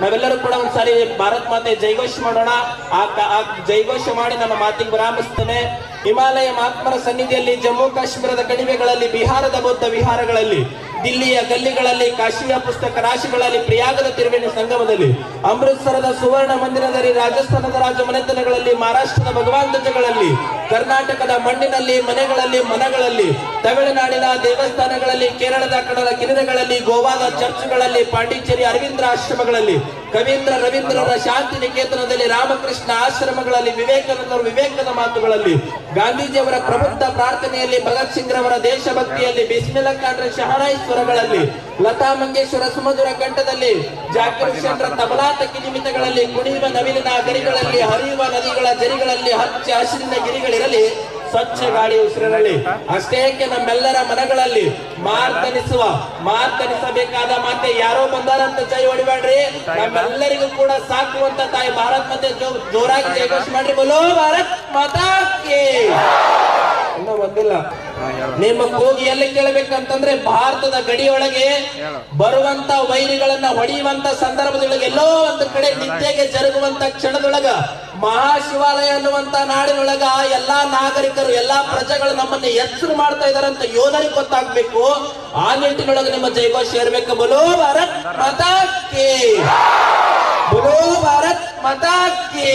ನಾವೆಲ್ಲರೂ ಕೂಡ ಒಂದ್ಸಾರಿ ಭಾರತ್ ಮಾತೆ ಜೈಘೋಷ ಮಾಡೋಣ. ಆ ಜೈಘೋಷ ಮಾಡಿ ನನ್ನ ಮಾತಿಗೆ ವಿರಾಮಿಸ್ತೇನೆ. ಹಿಮಾಲಯ ಮಹಾತ್ಮರ ಸನ್ನಿಧಿಯಲ್ಲಿ ಜಮ್ಮು ಕಾಶ್ಮೀರದ ಕಣಿವೆಗಳಲ್ಲಿ, ಬಿಹಾರದ ಬೌದ್ಧ ವಿಹಾರಗಳಲ್ಲಿ, ದಿಲ್ಲಿಯ ಗಲ್ಲಿಗಳಲ್ಲಿ, ಕಾಶಿಯ ಪುಸ್ತಕ ರಾಶಿಗಳಲ್ಲಿ, ಪ್ರಿಯಾಗದ ತಿರುವಿನ ಸಂಗಮದಲ್ಲಿ, ಅಮೃತ್ಸರದ ಸುವರ್ಣ ಮಂದಿರದಲ್ಲಿ, ರಾಜಸ್ಥಾನದ ರಾಜ ಮನೆತನಗಳಲ್ಲಿ ಮಹಾರಾಷ್ಟ್ರದ ಭಗವಾನ್ ಧ್ವಜಗಳಲ್ಲಿ ಕರ್ನಾಟಕದ ಮಣ್ಣಿನಲ್ಲಿ, ಮನೆಗಳಲ್ಲಿ, ಮನಗಳಲ್ಲಿ, ತಮಿಳುನಾಡಿನ ದೇವಸ್ಥಾನಗಳಲ್ಲಿ, ಕೇರಳದ ಕಡಲ ಕಿರಿದಗಳಲ್ಲಿ ಗೋವಾದ ಚರ್ಚ್ಗಳಲ್ಲಿ, ಪಾಂಡಿಚೇರಿ ಅರವಿಂದ್ರ ಆಶ್ರಮಗಳಲ್ಲಿ ಕವೀಂದ್ರ ರವೀಂದ್ರರ ಶಾಂತಿ ನಿಕೇತನದಲ್ಲಿ ರಾಮಕೃಷ್ಣ ಆಶ್ರಮಗಳಲ್ಲಿ, ವಿವೇಕಾನಂದರ ವಿವೇಕದ ಮಾತುಗಳಲ್ಲಿ, ಗಾಂಧೀಜಿಯವರ ಪ್ರಬುದ್ಧ ಪ್ರಾರ್ಥನೆಯಲ್ಲಿ, ಭಗತ್ ಸಿಂಗ್ ರವರ ದೇಶಭಕ್ತಿಯಲ್ಲಿ ಬಿಸ್ಮಿಲ್ಲಾ ಖಾನ್ರ ಶಹನಾಯಿ ಲತಾ ಮಂಗೇಶ್ವರ ಸುಮಧುರ ಕಂಠದಲ್ಲಿ ಜಾಕಿರ್ ತಬಲಾತ ತಬಲಾ ನಿಮಿತ್ತಗಳಲ್ಲಿ, ಕುಣಿಯುವ ನವಿಲಿನ ಗರಿಗಳಲ್ಲಿ, ಹರಿಯುವ ನದಿಗಳ ಜರಿಗಳಲ್ಲಿ, ಹಚ್ಚ ಹಸಿರಿನ ಗಿರಿಗಳಿರಲಿ ಸ್ವಚ್ಛ ಗಾಳಿ ಉಸಿರಿರಲಿ. ಅಷ್ಟೇಕೆ ನಮ್ಮೆಲ್ಲರ ಮನಗಳಲ್ಲಿ ಮಾರ್ತನಿಸುವ, ಮಾರ್ತನಿಸಬೇಕಾದ ಮಾತೆ ಯಾರೋ ಬಂದಾರಂತ ಜೈ ಹೊಡಿಬೇಡ್ರಿ. ನಮ್ಮೆಲ್ಲರಿಗೂ ಕೂಡ ಸಾಕುವಂತ ತಾಯಿ ಭಾರತ್ ಮತ್ತೆ ಜೋರಾಗಿ ಜಯಘೋಷ ಮಾಡ್ರಿ. ಬೋಲೋ ಭಾರತ್ ಮಾತಾ ಇನ್ನೂ ಬಂದಿಲ್ಲ. ನಿಮ್ಮ ಕೂಗಿ ಎಲ್ಲಿ ಕೇಳಬೇಕಂತಂದ್ರೆ ಭಾರತದ ಗಡಿಯೊಳಗೆ ಬರುವಂತ ವೈರಿಗಳನ್ನ ಹೊಡೆಯುವಂತ ಸಂದರ್ಭದೊಳಗೆ ಎಲ್ಲೋ ಒಂದು ಕಡೆ ನಿತ್ಯಗೆ ಜರುಗುವಂತ ಕ್ಷಣದೊಳಗ ಮಹಾಶಿವಾಲಯ ಅನ್ನುವಂತ ನಾಡಿನೊಳಗ ಎಲ್ಲಾ ನಾಗರಿಕರು ಎಲ್ಲಾ ಪ್ರಜೆಗಳು ನಮ್ಮನ್ನ ಎಚ್ಚರು ಮಾಡ್ತಾ ಇದಾರಂತ ಯೋಧರಿಗೆ ಗೊತ್ತಾಗ್ಬೇಕು. ಆ ನಿಟ್ಟಿನೊಳಗೆ ನಿಮ್ಮ ಜೈಘೋಷ ಇರ್ಬೇಕು. ಬಲೋ ಭಾರತ್ ಮಾತಾ ಕಿ. ಬಲೋ ಭಾರತ್ ಮಾತಾ ಕಿ.